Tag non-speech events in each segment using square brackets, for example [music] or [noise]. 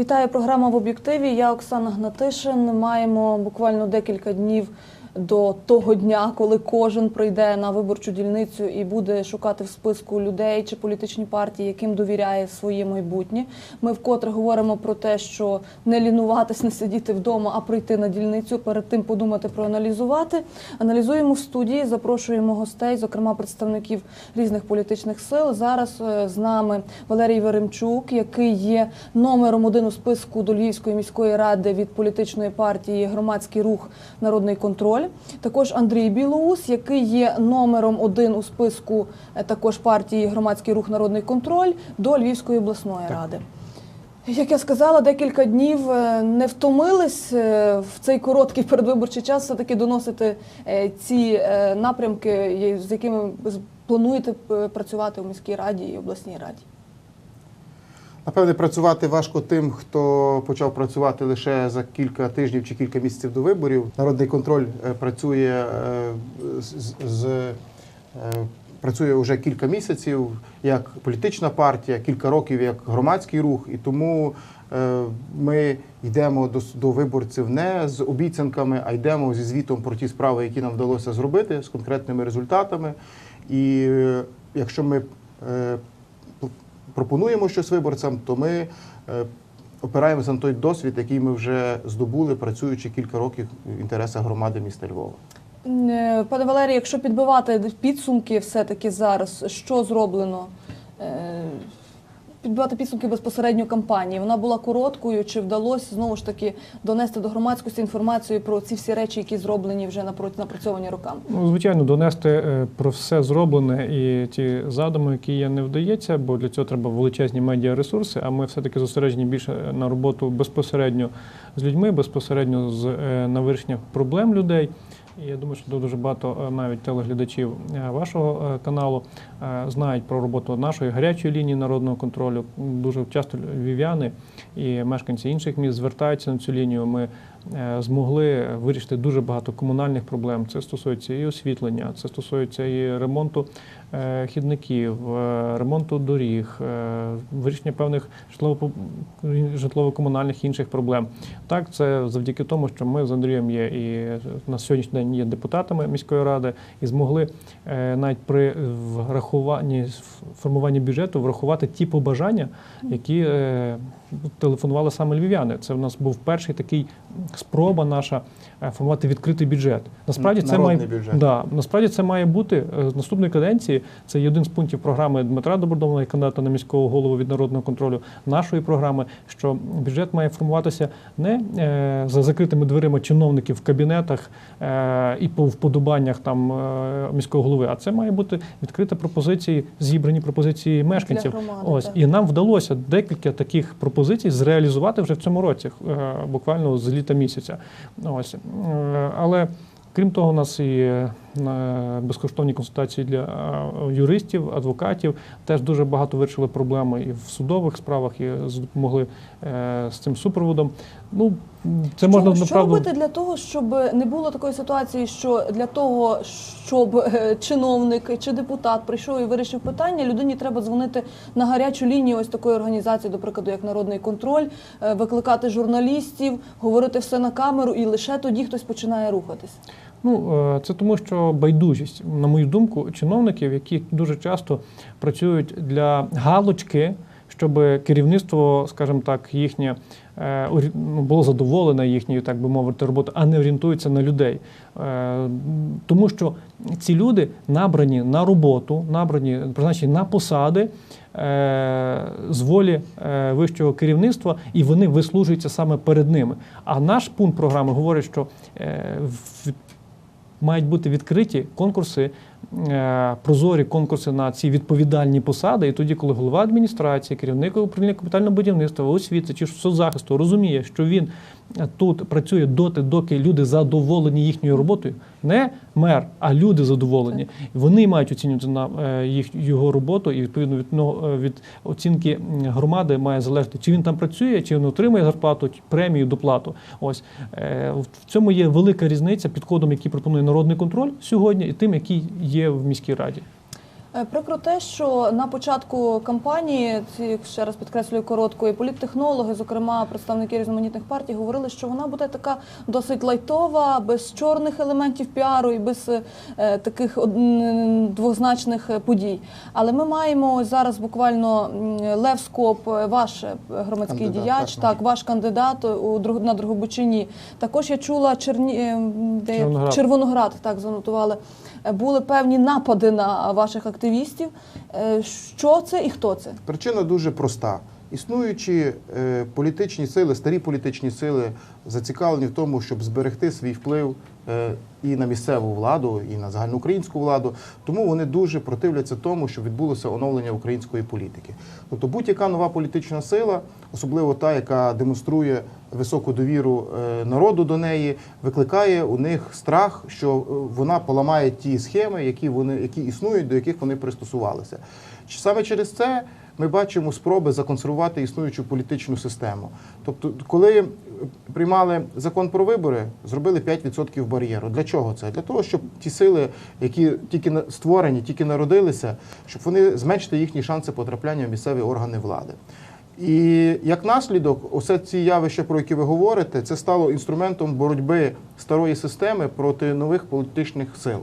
Вітаю програма в об'єктиві. Я Оксана Гнатишин. Маємо буквально декілька днів до того дня, коли кожен прийде на виборчу дільницю і буде шукати в списку людей чи політичні партії, яким довіряє своє майбутнє. Ми вкотре говоримо про те, що не лінуватись, не сидіти вдома, а прийти на дільницю. Перед тим подумати, проаналізувати. Аналізуємо в студії, запрошуємо гостей, зокрема представників різних політичних сил. Зараз е, з нами Валерій Веремчук, який є номером один у списку до Львівської міської ради від політичної партії Громадський рух Народний контроль. Також Андрій Білоус, який є номером один у списку е, також партії Громадський рух Народний контроль до Львівської обласної ради. Як я сказала, декілька днів е, не втомились е, в цей короткий [laughs] передвиборчий час все-таки доносити е, ці напрямки, з якими плануєте працювати у міській раді і обласній раді. Напевне, працювати важко тим, хто почав працювати лише за кілька тижнів чи кілька місяців до виборів. Народний контроль е, працює е, з, е, працює вже кілька місяців як політична партія, кілька років як громадський рух, і тому ми йдемо до, до виборців не з обіцянками, а йдемо зі звітом про ті справи, які нам вдалося зробити з конкретними результатами. І якщо ми пропонуємо щось виборцям, то ми е, опираємося на той досвід, який ми вже здобули, працюючи кілька років в інтересах громади міста Львова. Е, Пане Валерію, якщо підбивати підсумки все-таки зараз, що зроблено? Підбивати підсумки безпосередньо кампанії. Вона була короткою, чи вдалося знову ж таки донести до громадськості інформацію про ці всі речі, які зроблені вже напрацьовані роками? Ну, звичайно, донести е, про все зроблене і ті задуми, які є, не вдається, бо для цього треба величезні медіаресурси. А ми все-таки зосереджені більше на роботу безпосередньо з людьми, безпосередньо з е, на вирішення проблем людей. Я думаю, що дуже багато е, навіть телеглядачів е, вашого е, каналу знають про роботу нашої гарячої лінії народного контролю. Дуже часто львів'яни і мешканці інших міст звертаються на цю лінію. Ми змогли вирішити дуже багато комунальних проблем. Це стосується і освітлення, це стосується і ремонту е, хідників, е, ремонту доріг, е, вирішення певних житлово- житлово-комунальних інших проблем. Так, це завдяки тому, що ми з Андрієм є і на сьогоднішній день є депутатами міської ради і змогли е, навіть при врахуванні формуванні бюджету врахувати ті побажання, які е, телефонували саме львів'яни. Це в нас був перший такий спроба наша формувати відкритий бюджет. Насправді це має бюджет. Да, насправді це має бути е, з наступної каденції. Це є один з пунктів програми Дмитра Добродомова, кандидата на міського голову від народного контролю нашої програми. Що бюджет має формуватися не е, за закритими дверима чиновників в кабінетах е, і по вподобаннях там е, міського голови, а це має бути відкрита пропозиції, зібрані пропозиції мешканців. громади, Ось так. і нам вдалося декілька таких пропозицій зреалізувати вже в цьому році, е, буквально з літа місяця. Ось Е, але. Крім того, у нас і е, безкоштовні консультації для е, юристів, адвокатів. Теж дуже багато вирішили проблеми і в судових справах, і допомогли е, з цим супроводом. Ну це можна що, що направду. робити для того, щоб не було такої ситуації, що для того, щоб е, чиновник чи депутат прийшов і вирішив питання, людині треба дзвонити на гарячу лінію ось такої організації, до прикладу, як Народний контроль, викликати журналістів, говорити все на камеру, і лише тоді хтось починає рухатись. Ну, е, це тому, що байдужість, на мою думку, чиновників, які дуже часто працюють для галочки, щоб керівництво, скажімо так, їхнє е, ну, було задоволене їхньою, так би мовити, роботою, а не орієнтуються на людей. Е, Тому що ці люди набрані на роботу, набрані призначені на посади. З волі вищого керівництва, і вони вислужуються саме перед ними. А наш пункт програми говорить, що мають бути відкриті конкурси, е, прозорі конкурси на ці відповідальні посади. І тоді, коли голова адміністрації, керівник управління капітального будівництва, освіти чи соцзахисту розуміє, що він тут працює доти, доки люди задоволені їхньою роботою, не мер, а люди задоволені. Вони мають оцінювати на е, їх його роботу, і відповідно від е, від оцінки громади має залежати, чи він там працює, чи він отримує зарплату, премію, доплату. Ось е, в цьому є велика різниця підходом, який пропонує народний контроль сьогодні, і тим, який є в міській раді. Е, Прикро те, що на початку кампанії, ці ще раз підкреслюю короткої, політтехнологи, зокрема представники різноманітних партій, говорили, що вона буде така досить лайтова, без чорних елементів піару і без е, таких двозначних е, подій. Але ми маємо зараз буквально Лев Скоп, е, ваш громадський Кандидат, діяч, так, так, ваш кандидат у Друг- на Другобичині. Також я чула Черні де Червоноград. Червоноград, так занотували. Були певні напади на ваших активістів. Е, Що це і хто це? Причина дуже проста. Існуючі е, політичні сили, старі політичні сили зацікавлені в тому, щоб зберегти свій вплив е, і на місцеву владу, і на загальноукраїнську владу. Тому вони дуже противляться тому, щоб відбулося оновлення української політики. Тобто будь-яка нова політична сила, особливо та, яка демонструє високу довіру е, народу до неї, викликає у них страх, що вона поламає ті схеми, які вони які існують, до яких вони пристосувалися. Саме через це ми бачимо спроби законсервувати існуючу політичну систему. Тобто, коли приймали закон про вибори, зробили 5% бар'єру. Для чого це? Для того, щоб ті сили, які тільки створені, тільки народилися, щоб вони зменшити їхні шанси потрапляння в місцеві органи влади. І як наслідок, усе ці явища, про які ви говорите, це стало інструментом боротьби старої системи проти нових політичних сил.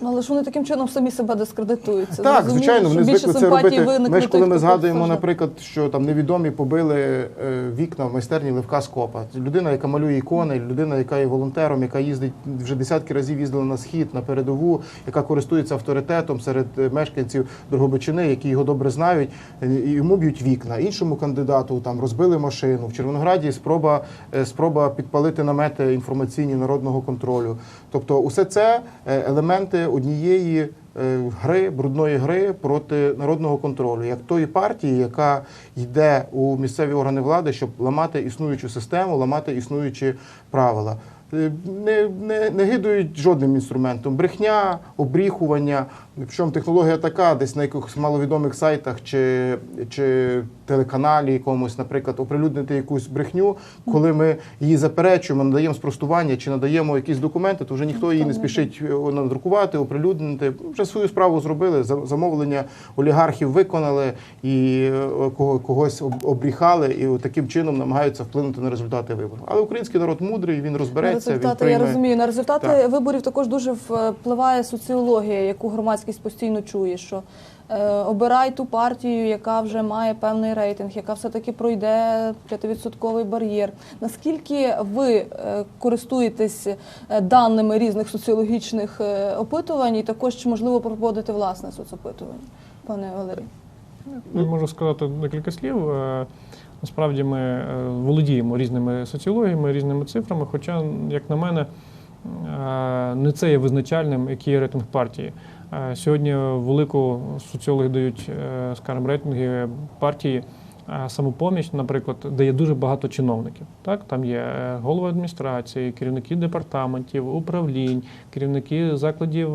Ну, але ж вони таким чином самі себе дискредитують. Так, зрозуміло, звичайно, вони більше звикли це робити. Ми ж коли ми згадуємо, наприклад, що там невідомі побили е, вікна в майстерні Левка Скопа. Людина, яка малює ікони, людина, яка є волонтером, яка їздить вже десятки разів їздила на схід, на передову, яка користується авторитетом серед е, мешканців Дрогобичини, які його добре знають, е, і йому б'ють вікна. Іншому кандидату там розбили машину. В Червонограді спроба, спроба підпалити намети інформаційні народного контролю. Тобто, усе це е, елементи однієї е, гри, брудної гри проти народного контролю, як тої партії, яка йде у місцеві органи влади, щоб ламати існуючу систему, ламати існуючі правила. Е, Не, не, не гидують жодним інструментом. Брехня, обріхування. Причому технологія така, десь на якихось маловідомих сайтах чи, чи телеканалі якомусь, наприклад, оприлюднити якусь брехню, коли ми її заперечуємо, надаємо спростування чи надаємо якісь документи, то вже ніхто її не спішить е, надрукувати, оприлюднити. Вже свою справу зробили, замовлення олігархів виконали і е, кого- когось об- обріхали, і таким чином намагаються вплинути на результати виборів. Але український народ мудрий, він розбереться. Результати, я розумію. На результати Так. виборів також дуже впливає соціологія, яку громадськість постійно чує. Що е, обирай ту партію, яка вже має певний рейтинг, яка все-таки пройде 5% бар'єр. Наскільки ви е, користуєтесь е, даними різних соціологічних е, опитувань, і також чи можливо проводити власне соцопитування, пане Валерій? Я можу сказати декілька слів. Насправді ми е, володіємо різними соціологіями, різними цифрами, хоча, як на мене, е, не це є визначальним, який є рейтинг партії. Е, Сьогодні велику соціологи дають, скажімо, рейтинги партії самопоміч, наприклад, де є дуже багато чиновників. Так, там є голови адміністрації, керівники департаментів, управлінь, керівники закладів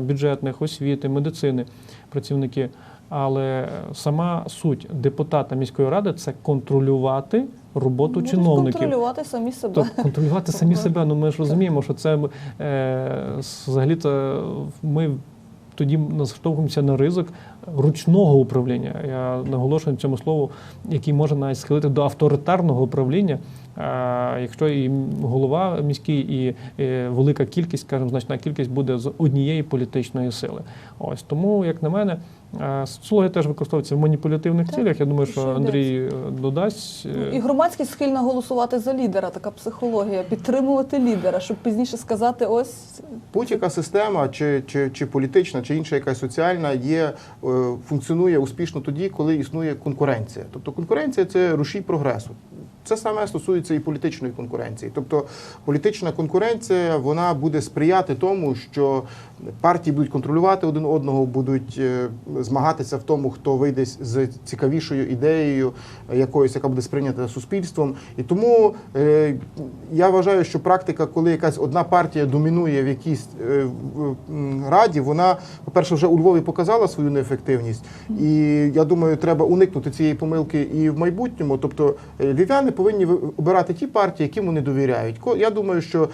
бюджетних, освіти, медицини, працівники. Але сама суть депутата міської ради це контролювати роботу Будуть чиновників. контролювати самі себе. Тобто контролювати самі себе. Ну ми ж розуміємо, що це е, взагалі то ми тоді наштовхуємося на ризик ручного управління. Я наголошую на цьому слову, який може навіть схилити до авторитарного управління. А якщо і голова міський, і е, велика кількість, скажімо, значна кількість буде з однієї політичної сили. Ось тому, як на мене, соціологія теж використовується в маніпулятивних Так, цілях. Я думаю, що. Андрій е, додасть. е, І громадськість схильна голосувати за лідера, така психологія, підтримувати лідера, щоб пізніше сказати, ось Будь-яка система, чи, чи, чи політична, чи інша якась соціальна, є, е, функціонує успішно тоді, коли існує конкуренція. Тобто конкуренція це рушій прогресу. Це саме стосується і політичної конкуренції. Тобто політична конкуренція вона буде сприяти тому, що партії будуть контролювати один одного, будуть е, змагатися в тому, хто вийде з цікавішою ідеєю, якоюсь, яка буде сприйнята суспільством. І тому е, я вважаю, що практика, коли якась одна партія домінує в якійсь е, раді, вона, по-перше, вже у Львові показала свою неефективність. І я думаю, треба уникнути цієї помилки і в майбутньому. Тобто львів'яни повинні ви- обирати ті партії, яким вони довіряють. Я думаю, що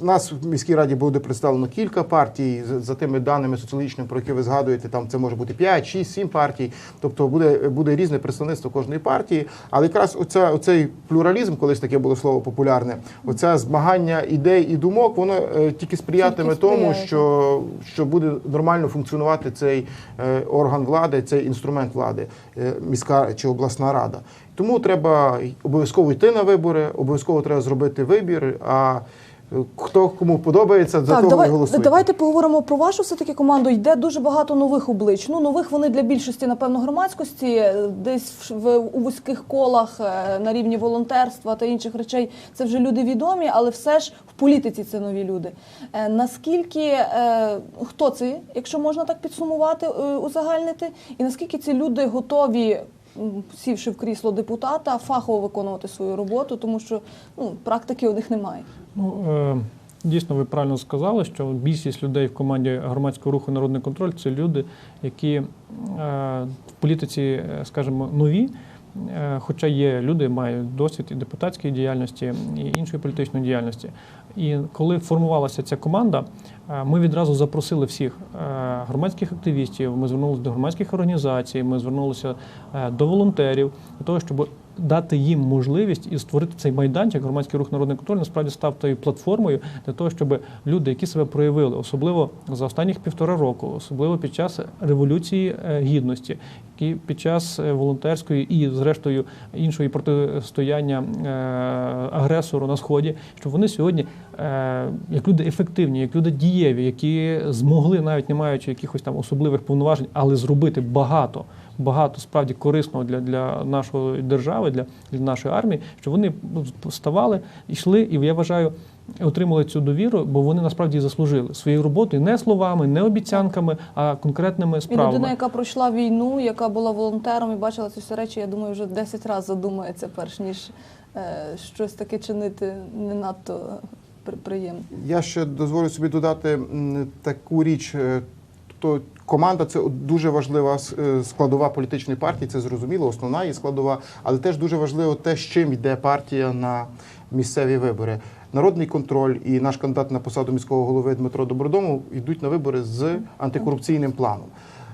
в нас в міській раді буде представлено кілька партій за, за тими даними соціологічними, про які ви згадуєте. Там це може бути 5, 6, 7 партій. Тобто буде, буде різне представництво кожної партії. Але якраз оця, оцей плюралізм, колись таке було слово популярне, оце змагання ідей і думок, воно е, тільки сприятиме Тільки тому, що, що буде нормально функціонувати цей е, орган влади, цей інструмент влади, е, міська чи обласна рада. Тому треба обов'язково йти на вибори, обов'язково треба зробити вибір. А хто кому подобається, за Так, того давай, і голосує. давайте поговоримо про вашу все-таки команду. Йде дуже багато нових облич. Ну, нових вони для більшості, напевно, громадськості, е, десь в, в у вузьких колах е, на рівні волонтерства та інших речей. Це вже люди відомі, але все ж в політиці це нові люди. Е, Наскільки е, хто це, якщо можна так підсумувати, е, узагальнити, і наскільки ці люди готові? Сівши в крісло депутата, фахово виконувати свою роботу, тому що ну, практики у них немає. Ну, е, дійсно, ви правильно сказали, що більшість людей в команді громадського руху Народний контроль це люди, які е, в політиці, е, скажімо, нові. Хоча є люди, мають досвід і депутатської діяльності, і іншої політичної діяльності. І коли формувалася ця команда, ми відразу запросили всіх громадських активістів. Ми звернулися до громадських організацій, ми звернулися до волонтерів для того, щоб дати їм можливість і створити цей майданчик. Громадський рух народний контроль насправді став тою платформою для того, щоб люди, які себе проявили, особливо за останніх півтора року, особливо під час революції е, гідності, які під час е, волонтерської і, зрештою, іншої протистояння е, агресору на сході, щоб вони сьогодні, як люди ефективні, як люди дієві, які змогли, навіть не маючи якихось там особливих повноважень, але зробити багато. Багато справді корисного для, для нашої держави, для, для нашої армії, щоб вони ставали, йшли, і я вважаю, отримали цю довіру, бо вони насправді заслужили своєю роботою не словами, не обіцянками, а конкретними І людина, яка пройшла війну, яка була волонтером і бачила ці всі речі, я думаю, вже 10 разів задумається, перш ніж е, щось таке чинити не надто при- приємно. Я ще дозволю собі додати таку річ. Тобто команда це дуже важлива е, складова політичної партії, це зрозуміло, основна її складова, але теж дуже важливо те, з чим йде партія на місцеві вибори. Народний контроль і наш кандидат на посаду міського голови Дмитро Добродомов йдуть на вибори з антикорупційним планом.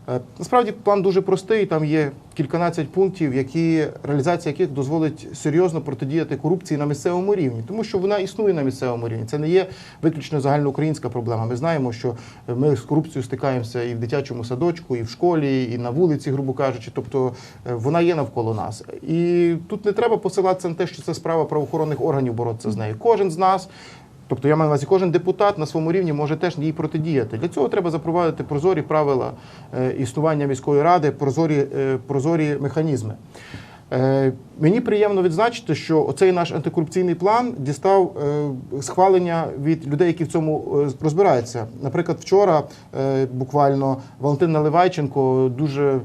Е, Насправді план дуже простий. Там є кільканадцять пунктів, які реалізація яких дозволить серйозно протидіяти корупції на місцевому рівні, тому що вона існує на місцевому рівні. Це не є виключно загальноукраїнська проблема. Ми знаємо, що ми з корупцією стикаємося і в дитячому садочку, і в школі, і на вулиці, грубо кажучи. Тобто е, вона є навколо нас. І тут не треба посилатися на те, що це справа правоохоронних органів боротися з нею. Кожен з нас. Тобто я маю на увазі, кожен депутат на своєму рівні може теж їй протидіяти. Для цього треба запровадити прозорі правила е, існування міської ради, прозорі, е, прозорі механізми. Е, Мені приємно відзначити, що оцей наш антикорупційний план дістав схвалення від людей, які в цьому розбираються. Наприклад, вчора буквально Валентин Наливайченко дуже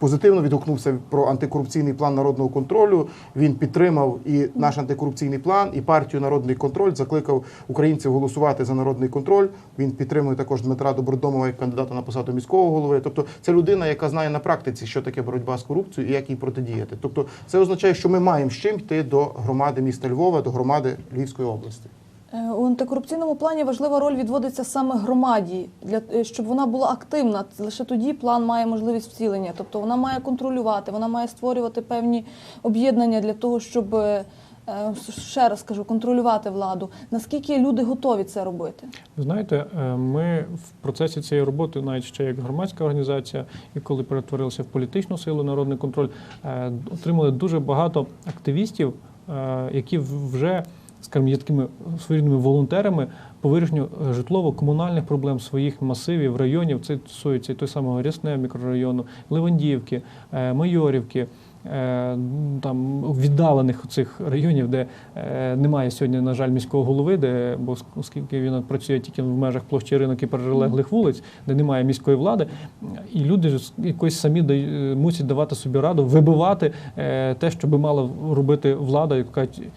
позитивно відгукнувся про антикорупційний план народного контролю. Він підтримав і наш антикорупційний план, і партію Народний контроль закликав українців голосувати за народний контроль. Він підтримує також Дмитра Добродомова як кандидата на посаду міського голови. Тобто, це людина, яка знає на практиці, що таке боротьба з корупцією і як їй протидіяти. Тобто, це означає, що ми маємо з чим йти до громади міста Львова, до громади Львівської області. Е, У антикорупційному плані важлива роль відводиться саме громаді, для е, щоб вона була активна. Лише тоді план має можливість втілення. Тобто вона має контролювати, вона має створювати певні об'єднання для того, щоб е, ще раз кажу, контролювати владу. Наскільки люди готові це робити? Ви знаєте, ми в процесі цієї роботи, навіть ще як громадська організація, і коли перетворилися в політичну силу народний контроль, отримали дуже багато активістів, які вже скажімо, є такими своєрідними волонтерами по вирішенню е, житлово-комунальних проблем своїх масивів, районів. Це стосується той самого Рясне мікрорайону, Левандівки, е, Майорівки. е, Там віддалених цих районів, де немає сьогодні, на жаль, міського голови, де бо оскільки він працює тільки в межах площі ринок і прилеглих вулиць, де немає міської влади, і люди якось самі дай- мусять давати собі раду, вибивати те, що би мала робити влада, як кажуть, е,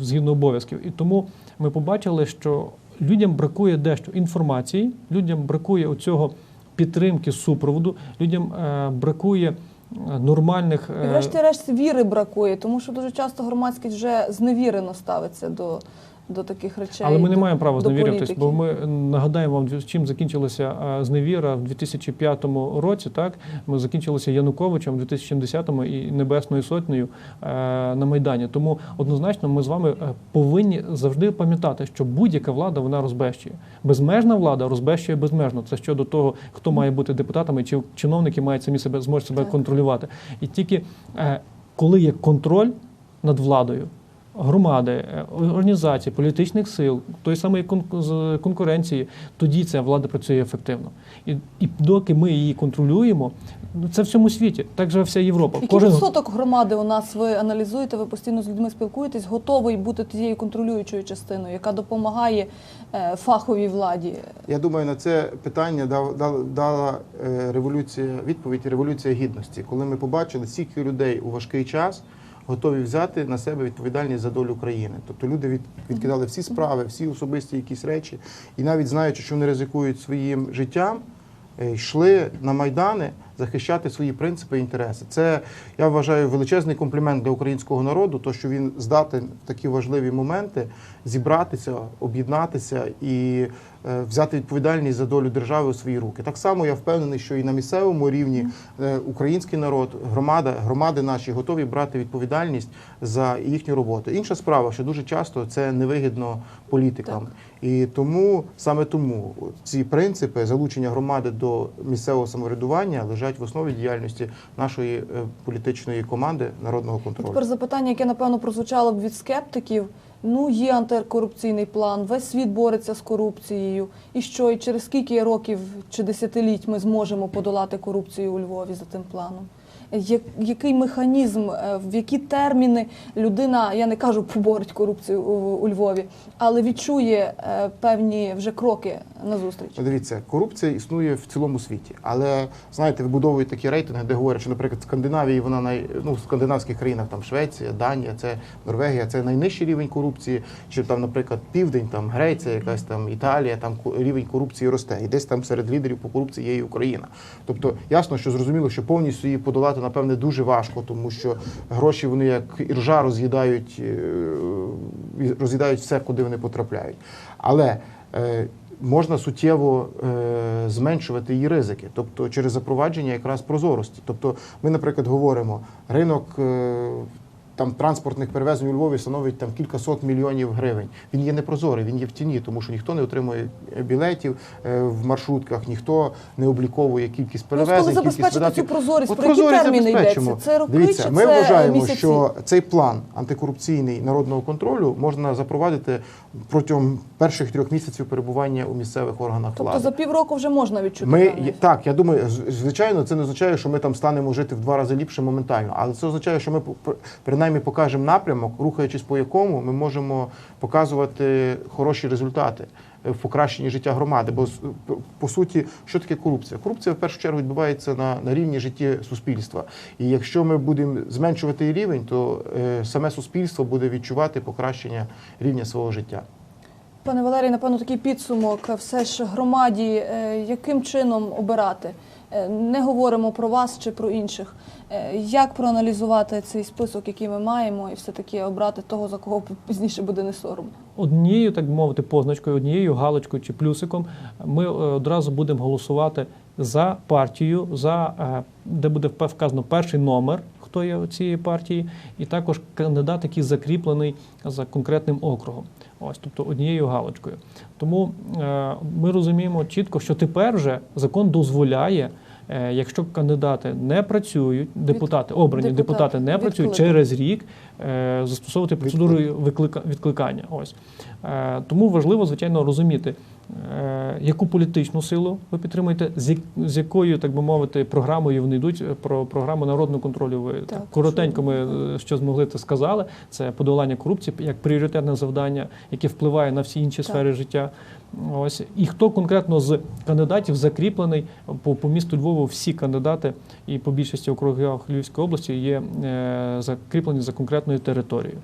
згідно обов'язків. І тому ми побачили, що людям бракує дещо інформації, людям бракує оцього підтримки супроводу, людям е, бракує е, нормальних І е, врешті-решт віри бракує, тому що дуже часто громадськість вже зневірено ставиться до, до таких речей. Але ми не до- маємо права зневіритись, бо ми нагадаємо вам, чим закінчилася зневіра в 2005 році. Так ми закінчилися Януковичем в 2010 і Небесною Сотнею е, на Майдані. Тому однозначно ми з вами е, повинні завжди пам'ятати, що будь-яка влада вона розбещує. Безмежна влада розбещує безмежно. Це щодо того, хто має бути депутатами, чи чиновники мають самі себе зможуть себе Так. контролювати. І тільки е, коли є контроль над владою громади, е, організацій, політичних сил, той самої кон- конкуренції, тоді ця влада працює ефективно. І, і доки ми її контролюємо, ну, це в всьому світі, так же вся Європа. Який відсоток громади у нас ви аналізуєте, ви постійно з людьми спілкуєтесь, готовий бути тією контролюючою частиною, яка допомагає е, фаховій владі? Я думаю, на це питання дав, дала, дала е, революція відповідь революція гідності, коли ми побачили, скільки людей у важкий час готові взяти на себе відповідальність за долю країни. Тобто люди від, відкидали всі справи, всі особисті якісь речі, і навіть знаючи, що вони ризикують своїм життям, е, йшли на майдани захищати свої принципи і інтереси. Це я вважаю величезний комплімент для українського народу, то що він здатен в такі важливі моменти зібратися, об'єднатися і взяти відповідальність за долю держави у свої руки. Так само я впевнений, що і на місцевому рівні е, український народ, громада, громади наші готові брати відповідальність за їхню роботу. Інша справа, що дуже часто це невигідно політикам. І тому саме тому ці принципи залучення громади до місцевого самоврядування лежать в основі діяльності нашої е, політичної команди народного І контролю. тепер запитання, яке напевно прозвучало б від скептиків. Ну, є антикорупційний план, весь світ бореться з корупцією. І що, і через скільки років чи десятиліть ми зможемо подолати корупцію у Львові за тим планом? Який механізм, е, в які терміни людина, я не кажу, поборить корупцію у, Львові, але відчує е, певні вже кроки назустріч? Ну, Дивіться, корупція існує в цілому світі, але знаєте, вибудовують такі рейтинги, де говорять, що, наприклад, в Скандинавії вона най ну в скандинавських країнах, там Швеція, Данія, це Норвегія, це найнижчий рівень корупції. Чи там, наприклад, Південь, там Греція, якась там Італія, там рівень корупції росте. І десь там серед лідерів по корупції є і Україна. Тобто ясно, що зрозуміло, що повністю її подолати напевне дуже важко, тому що гроші вони як іржа роз'їдають, е, роз'їдають все, куди вони потрапляють. Але е, можна суттєво е, зменшувати її ризики, тобто через запровадження якраз прозорості. Тобто, ми, наприклад, говоримо, ринок. Е, Там транспортних перевезень у Львові становить там кількасот мільйонів гривень. Він є непрозорий, він є в тіні, тому що ніхто не отримує білетів е, в маршрутках, ніхто не обліковує кількість Ну, перевезень, кількість видатків. цю прозорість, От про які терміни йдеться? Це роки Дивіться, чи ми це вважаємо, місяці? що цей план антикорупційний народного контролю можна запровадити протягом перших трьох місяців перебування у місцевих органах Тобто влади. за півроку вже можна відчути. Ми так, я думаю, звичайно, це не означає, що ми там станемо жити в два рази ліпше моментально, але це означає, що ми пр- принаймні покажемо напрямок, рухаючись по якому ми можемо показувати хороші результати е, в покращенні життя громади. Бо по- суті, що таке корупція? Корупція в першу чергу відбувається на, на рівні житті суспільства. І якщо ми будемо зменшувати її рівень, то е, саме суспільство буде відчувати покращення рівня свого життя. Пане Валерій, напевно, такий підсумок. Все ж громаді, е, яким чином обирати? Е, Не говоримо про вас чи про інших. Е, Як проаналізувати цей список, який ми маємо, і все-таки обрати того, за кого пізніше буде не соромно? однією, так би мовити, позначкою, однією галочкою чи плюсиком ми е, одразу будемо голосувати за партію, за де буде вказано перший номер, хто є цієї партії, і також кандидат, який закріплений за конкретним округом. Ось, тобто однією галочкою. Тому е, ми розуміємо чітко, що тепер вже закон дозволяє. е, Якщо кандидати не працюють, депутати обрані депутати депутати не працюють відкликати. через рік е, застосовувати процедуру відкликання. Ось е, тому важливо, звичайно, розуміти, яку політичну силу ви підтримуєте, з, як- з якою, так би мовити, програмою вони йдуть. Е, Про програму народного контролю ви так, коротенько ми е, що змогли, те сказали. Це подолання корупції як пріоритетне завдання, яке впливає на всі інші Так. сфери життя. Ось і хто конкретно з кандидатів закріплений по, по місту Львову, всі кандидати і по більшості округах Львівської області є е, закріплені за конкретною територією.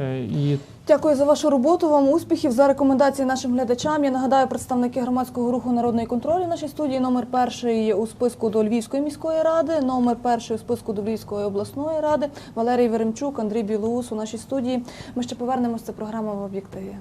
Е, і Дякую за вашу роботу. Вам успіхів за рекомендації нашим глядачам. Я нагадаю, представники громадського руху Народний контроль у нашій студії. Номер перший у списку до Львівської міської ради, номер перший у списку до Львівської обласної ради. Валерій Веремчук, Андрій Білоус у нашій студії. Ми ще повернемося. Це програма в об'єктиві.